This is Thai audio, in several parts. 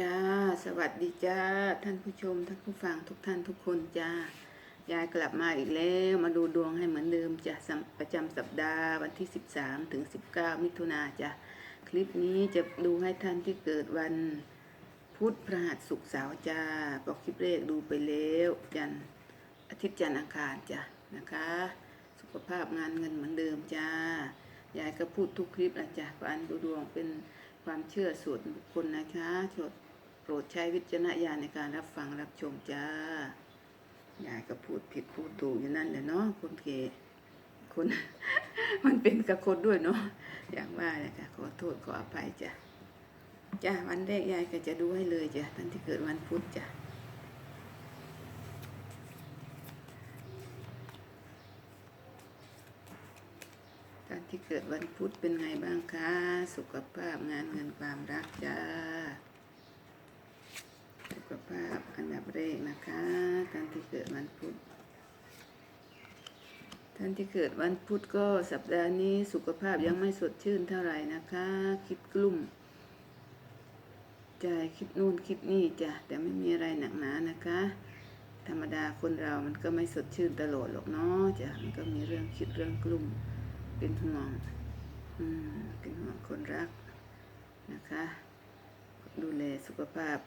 จ้า สวัสดีจ้า ท่านผู้ชม ท่านผู้ฟังทุกท่านทุกคนจ้า ยายกลับมาอีกแล้ว มาดูดวงให้เหมือนเดิมจ้ะประจำสัปดาห์วันที่ 13 ถึง 19 มิถุนาจ้ะ คลิปนี้จะดูให้ท่านที่เกิดวัน พุธพฤหัสศุกร์เสาร์จ้าบอกคลิปแรกดูไปแล้ว จันอาทิตย์จันทร์อังคารจ้ะนะคะ สุขภาพงานเงินเหมือนเดิมจ้ายายก็พูดทุกคลิปนะจ้ะการดูดวงเป็นความเชื่อส่วนบุคคลนะคะโปรด รดใช้วิจารณญาณในการรับฟังรับชมจ้ายายก็พูดผิดพูดถูกอยู่นั่นแหละเนาะคนเกคนมันเป็นกับคนด้วยเนาะอย่างว่าแหละค่ะขอโทษขออภัยจ้ะจ้าวันแรกยายก็จะดูให้เลยจ้ะท่านที่เกิดวันพุธจ้ะท่านที่เกิดวันพุธเป็นไงบ้างคะสุขภาพงานเงินความรักจ้า สุขภาพ อันดับแรกนะคะ ท่านที่เกิดวันพุธ ท่านที่เกิดวันพุธก็สัปดาห์นี้สุขภาพยังไม่สดชื่นเท่าไหร่นะคะ คิดกลุ่มใจคิดนู่นคิดนี่จ้ะแต่ไม่มีอะไรหนักหนานะคะ ธรรมดาคนเรามันก็ไม่สดชื่นตลอดหรอกเนาะจ้ะมันก็มีเรื่องคิดเรื่องกลุ่มเป็นห่วงอืมเป็นห่วงคนรักนะคะ ดูแลสุขภาพ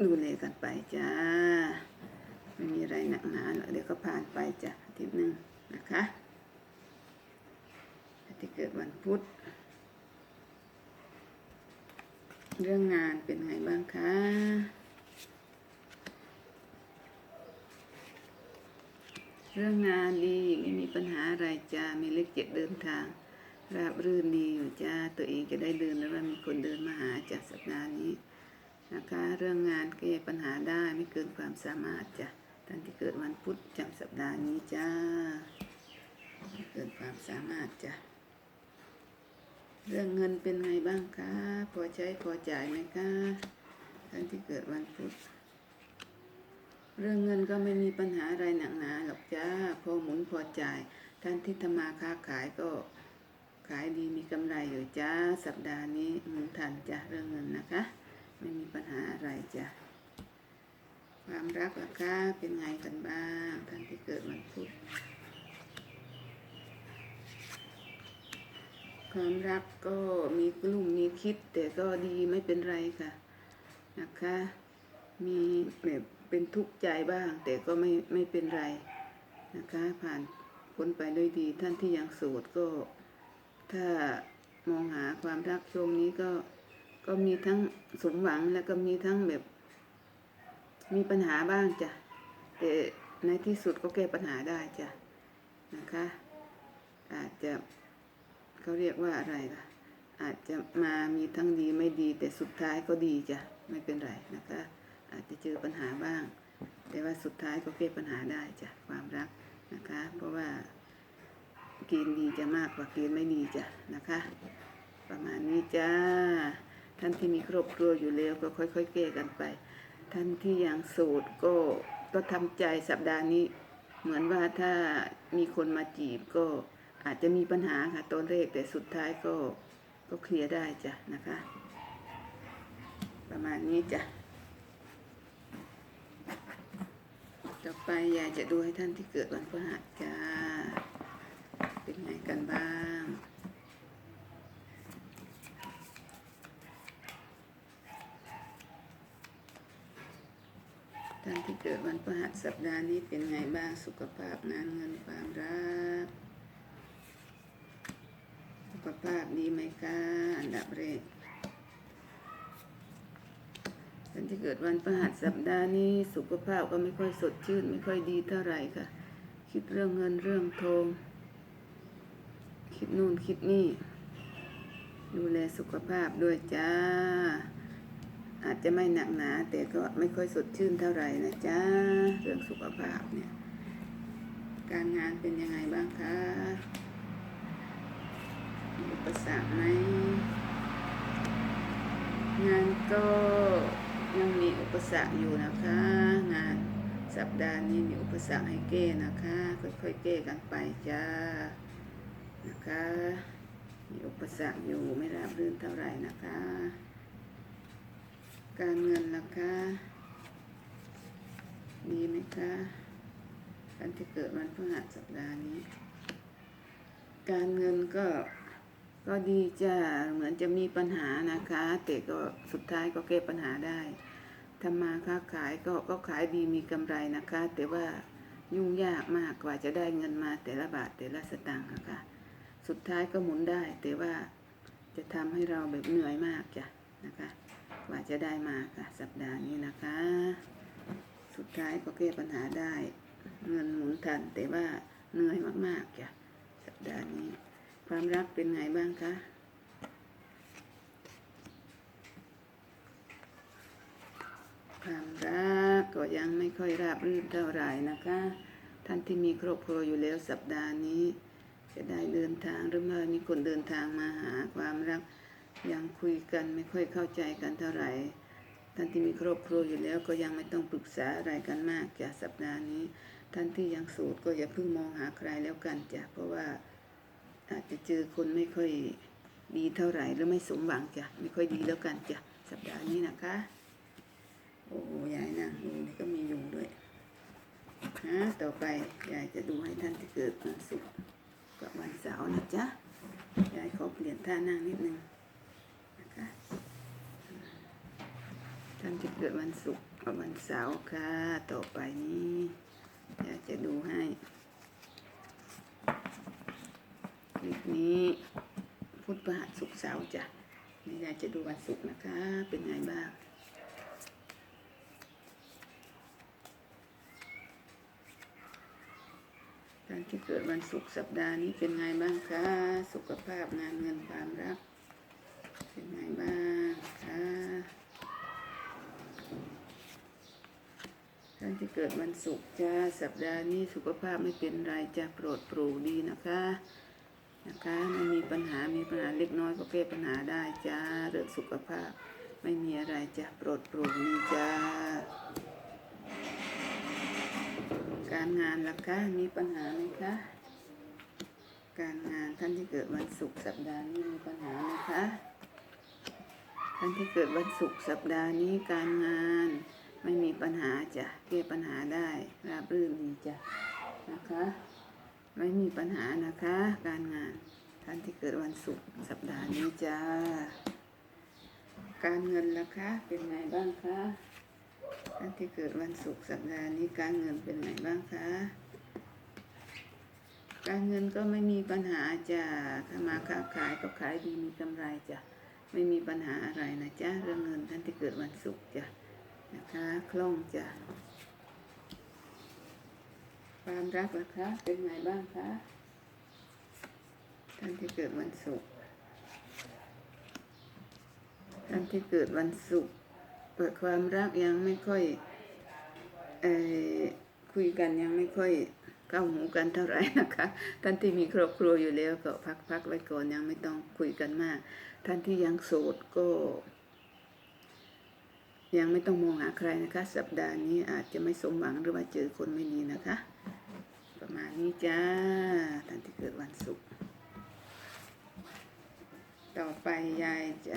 ดูแลกันไปจ้า ไม่มีอะไรหนักหนาหรอกเดี๋ยวก็ผ่านไปจ้ะอาทิตย์หนึ่งนะคะอาทิตย์เกิดวันพุธ เรื่องงานเป็นไงบ้างคะ เรื่องงานดีไม่มีปัญหาอะไรจ้า มีเลขเจ็ดเดินทาง ราบรื่นดีอยู่จ้า ตัวเองจะได้เดินแล้วว่ามีคนเดินมาหาจากสัปดาห์นี้ นะคะเรื่องงานแก้ปัญหาได้ไม่เกินความสามารถจ้ะท่านที่เกิดวันพุธจำสัปดาห์นี้จ้าไม่เกินความสามารถจ้ะเรื่องเงินเป็นไงบ้างคะพอใช้พอจ่ายไหมคะท่านที่เกิดวันพุธเรื่องเงินก็ไม่มีปัญหาอะไรหนักหนาหรอกจ้าพอหมุนพอจ่ายท่านที่ทำมาค้าขายก็ขายดีมีกำไรอยู่จ้าสัปดาห์นี้หมุนทันจ้าเรื่องเงินนะคะ ไม่มีปัญหาอะไรจ้ะ ความรักล่ะคะเป็นไงกันบ้างท่านที่เกิดวันพุธความรักก็มีกลุ่มมีคิด แต่ก็ดีไม่เป็นไรค่ะนะคะ มีแบบเป็นทุกข์ใจบ้าง แต่ก็ไม่ไม่เป็นไรนะคะ ผ่านพ้นไปด้วยดี ท่านที่ยังโสดก็ ถ้ามองหาความรักช่วงนี้ก็ ก็มีทั้งสมหวังแล้วก็มีทั้งแบบ มีปัญหาบ้างจ้ะแต่ในที่สุดก็แก้ปัญหาได้จ้ะนะคะ อาจจะเขาเรียกว่าอะไรล่ะ อาจจะมามีทั้งดีไม่ดี แต่สุดท้ายก็ดีจ้ะไม่เป็นไรนะคะ อาจจะเจอปัญหาบ้าง แต่ว่าสุดท้ายก็แก้ปัญหาได้จ้ะความรักนะคะ เพราะว่าเกณฑ์ดีจะมากกว่าเกณฑ์ไม่ดีจ้ะนะคะ ประมาณนี้จ้า ท่านที่มีครอบครัวอยู่แล้วก็ค่อยๆแก้กันไป ท่านที่ยังโสดก็ก็ทำใจสัปดาห์นี้ เหมือนว่าถ้ามีคนมาจีบก็อาจจะมีปัญหาค่ะตอนแรกแต่สุดท้ายก็ก็เคลียร์ได้จ้ะนะคะ ประมาณนี้จ้ะต่อไปยายจะดูให้ท่านที่เกิดวันพฤหัสจ้า เป็นไงกันบ้าง ท่านที่เกิดวันพฤหัสสัปดาห์นี้เป็นไงบ้างสุขภาพงานเงินความรัก สุขภาพดีไหมคะอันดับแรกท่านที่เกิดวันพฤหัสสัปดาห์นี้สุขภาพก็ไม่ค่อยสดชื่นไม่ค่อยดีเท่าไหร่ค่ะ คิดเรื่องเงินเรื่องทองคิดนู่นคิดนี่ ดูแลสุขภาพด้วยจ้า อาจจะไม่หนักหนา แต่ก็ไม่ค่อยสดชื่นเท่าไหร่นะจ้าเรื่องสุขภาพเนี่ย การงานเป็นยังไงบ้างคะมีอุปสรรคไหมงานก็ยังมีอุปสรรคอยู่นะคะ งานสัปดาห์นี้มีอุปสรรคให้แก้นะคะ ค่อยๆแก้กันไปจ้านะคะ มีอุปสรรคอยู่ไม่ราบรื่นเท่าไหร่นะคะ การเงินล่ะคะดีไหมคะท่านที่เกิดวันพฤหัสสัปดาห์นี้ การเงินก็ก็ดีจ้าเหมือนจะมีปัญหานะคะ แต่ก็สุดท้ายก็แก้ปัญหาได้ทำมาค้าขายก็ก็ขายดีมีกำไรนะคะ แต่ว่ายุ่งยากมากกว่าจะได้เงินมาแต่ละบาทแต่ละสตางค์นะคะสุดท้ายก็หมุนได้ แต่ว่าจะทำให้เราแบบเหนื่อยมากจ้ะนะคะ ว่าจะได้มาค่ะ สัปดาห์นี้นะคะ สุดท้ายก็แก้ปัญหาได้ เงินหมุนทันแต่ว่าเหนื่อยมากๆจ้ะสัปดาห์นี้ ความรักเป็นไงบ้างคะความรักก็ยังไม่ค่อยราบรื่นเท่าไหร่นะคะ ท่านที่มีครอบครัวอยู่แล้วสัปดาห์นี้ จะได้เดินทางหรือว่ามีคนเดินทางมาหาความรัก ยังคุยกันไม่ค่อยเข้าใจกันเท่าไหร่ท่านที่มีครอบครัวอยู่แล้วก็ยังไม่ต้องปรึกษาอะไรกันมากจ้ะสัปดาห์นี้ ท่านที่ยังโสดก็อย่าเพิ่งมองหาใครแล้วกันจ้ะเพราะว่าอาจจะเจอคนไม่ค่อยดีเท่าไหร่หรือไม่สมหวังจ้ะไม่ค่อยดีแล้วกันจ้ะสัปดาห์นี้นะคะ โอ้ยายนางยุงนี่ก็มียุงด้วยฮะต่อไปยายจะดูให้ท่านที่เกิดวันศุกร์กับวันเสาร์นะจ๊ะยายขอเปลี่ยนท่านั่งนิดนึงนะคะ ท่านที่เกิดวันศุกร์กับวันเสาร์ค่ะ ต่อไปนี้อยากจะดูให้คลิปนี้พุธพฤหัสศุกร์เสาร์จ้ะนี่อยากจะดูวันศุกร์นะคะ เป็นไงบ้างท่านที่เกิดวันศุกร์สัปดาห์นี้เป็นไงบ้างคะ สุขภาพงานเงินความรัก เป็นไงบ้างคะ ท่านที่เกิดวันศุกร์จ้าสัปดาห์นี้สุขภาพไม่เป็นไรจะโปรดปรูดีนะคะนะคะไม่มีปัญหามีปัญหาเล็กน้อยก็แก้ปัญหาได้จ้าเรื่องสุขภาพไม่มีอะไรจะโปรดปรูดีจ้าการงานล่ะคะมีปัญหาไหมคะการงานท่านที่เกิดวันศุกร์สัปดาห์นี้มีปัญหาไหมคะท่านที่เกิดวันศุกร์สัปดาห์นี้การงาน ไม่มีปัญหาจ้ะแก้ปัญหาได้ราบรื่นดีจ้ะนะคะ ไม่มีปัญหานะคะ การงานท่านที่เกิดวันศุกร์สัปดาห์นี้จ้าการเงินล่ะคะ เป็นไงบ้างคะท่านที่เกิดวันศุกร์สัปดาห์นี้การเงินเป็นไงบ้างคะการเงินก็ไม่มีปัญหาจ้ะถ้ามาค้าขายก็ขายดีมีกำไรจ้ะไม่มีปัญหาอะไรนะจ๊ะเรื่องเงินท่านที่เกิดวันศุกร์จ้ะ นะคะคล่องจ้ะความรักล่ะคะ เป็นไงบ้างคะท่านที่เกิดวันศุกร์ท่านที่เกิดวันศุกร์เปิดความรักยังไม่ค่อยเออคุยกันยังไม่ค่อยเข้าหูกันเท่าไหร่นะคะ ท่านที่มีครอบครัวอยู่แล้วก็พักๆไว้ก่อนยังไม่ต้องคุยกันมาก ท่านที่ยังโสดก็ ยังไม่ต้องมองหาใครนะคะ สัปดาห์นี้อาจจะไม่สมหวังหรือว่าเจอคนไม่ดีนะคะ ประมาณนี้จ้าท่านที่เกิดวันศุกร์ต่อไปยายจะ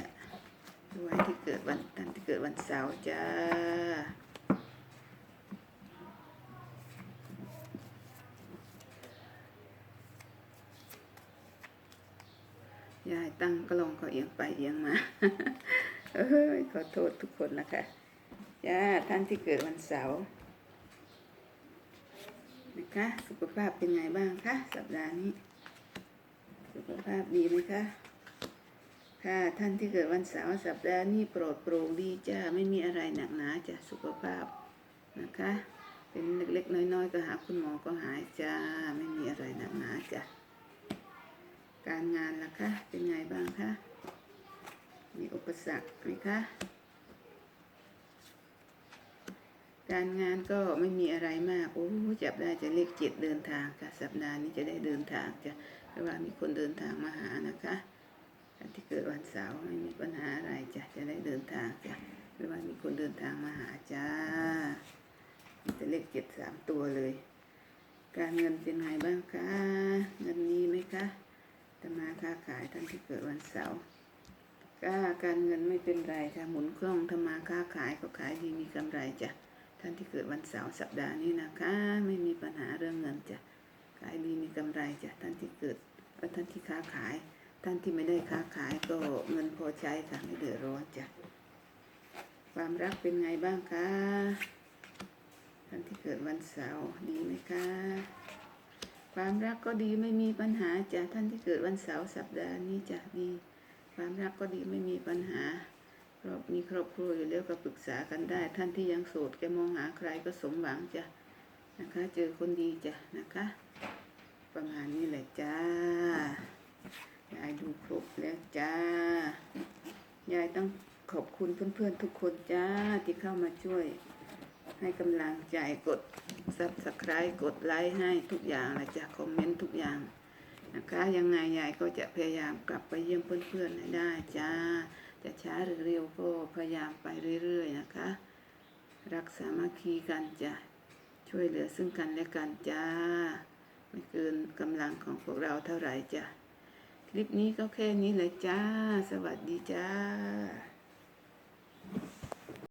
ดูให้ที่เกิดวันท่านที่เกิดวันเสาร์จ้ายายตั้งกล้องก็เอียงไปเอียงมา เอ้ยขอโทษทุกคนนะคะจ้าท่านที่เกิดวันเสาร์นะคะสุขภาพเป็นไงบ้างคะสัปดาห์นี้ สุขภาพดีไหมคะค่ะท่านที่เกิดวันเสาร์สัปดาห์นี้โปรดโปร่งดีจ้าไม่มีอะไรหนักหนาจ้ะสุขภาพนะคะ เป็นเล็กๆ น้อยๆ ก็หาคุณหมอก็หายจ้าไม่มีอะไรหนักหนาจ้ะการงานล่ะคะ เป็นไงบ้างคะ มีอุปสรรคไหมคะ การงานก็ไม่มีอะไรมาก โอ้จับได้จะเลขเจ็ดเดินทางค่ะ สัปดาห์นี้จะได้เดินทางจะเพราะว่ามีคนเดินทางมาหานะคะที่เกิดวันเสาร์ไม่มีปัญหาอะไรจ้ะจะได้เดินทางจ้ะหรือว่ามีคนเดินทางมาหาจ้ามีแต่เลขเจ็ดสามตัวเลย การเงินเป็นไงบ้างคะเงินมีไหมคะจะมาค้าขายท่านที่เกิดวันเสาร์ ก็การเงินไม่เป็นไรค่ะหมุนคล่องทำมาค้าขายก็ขายดีมีกำไรจ้ะท่านที่เกิดวันเสาร์สัปดาห์นี้นะคะ ไม่มีปัญหาเรื่องเงินจ้ะขายดีมีกำไรจ้ะท่านที่เกิดท่านที่ค้าขาย ท่านที่ไม่ได้ค้าขายก็เงินพอใช้ค่ะไม่เดือดร้อนจ้ะความรักเป็นไงบ้างคะท่านที่เกิดวันเสาร์ดีไหมคะความรักก็ดีไม่มีปัญหาจ้ะท่านที่เกิดวันเสาร์สัปดาห์นี้จ้ะดี ความรักก็ดีไม่มีปัญหาครอบมีครอบครัวอยู่แล้วก็ปรึกษากันได้ ท่านที่ยังโสดแกมองหาใครก็สมหวังจ้ะนะคะ เจอคนดีจ้ะนะคะ ประมาณนี้แหละจ้ายายดูครบแล้วจ้ายายต้องขอบคุณเพื่อนๆทุกคนจ้าที่เข้ามาช่วย ให้กำลังใจกด subscribe กดไลค์ให้ทุกอย่างเลยจ้ะคอมเมนต์ทุกอย่าง นะคะ ยังไงยายก็จะพยายามกลับไปเยี่ยมเพื่อนๆให้ได้จ้า จะช้าหรือเร็วก็พยายามไปเรื่อยๆนะคะ รักสามัคคีกันจ้ะช่วยเหลือซึ่งกันและกันจ้า ไม่เกินกำลังของพวกเราเท่าไหร่จ้ะคลิปนี้ก็แค่นี้เลยจ้า สวัสดีจ้า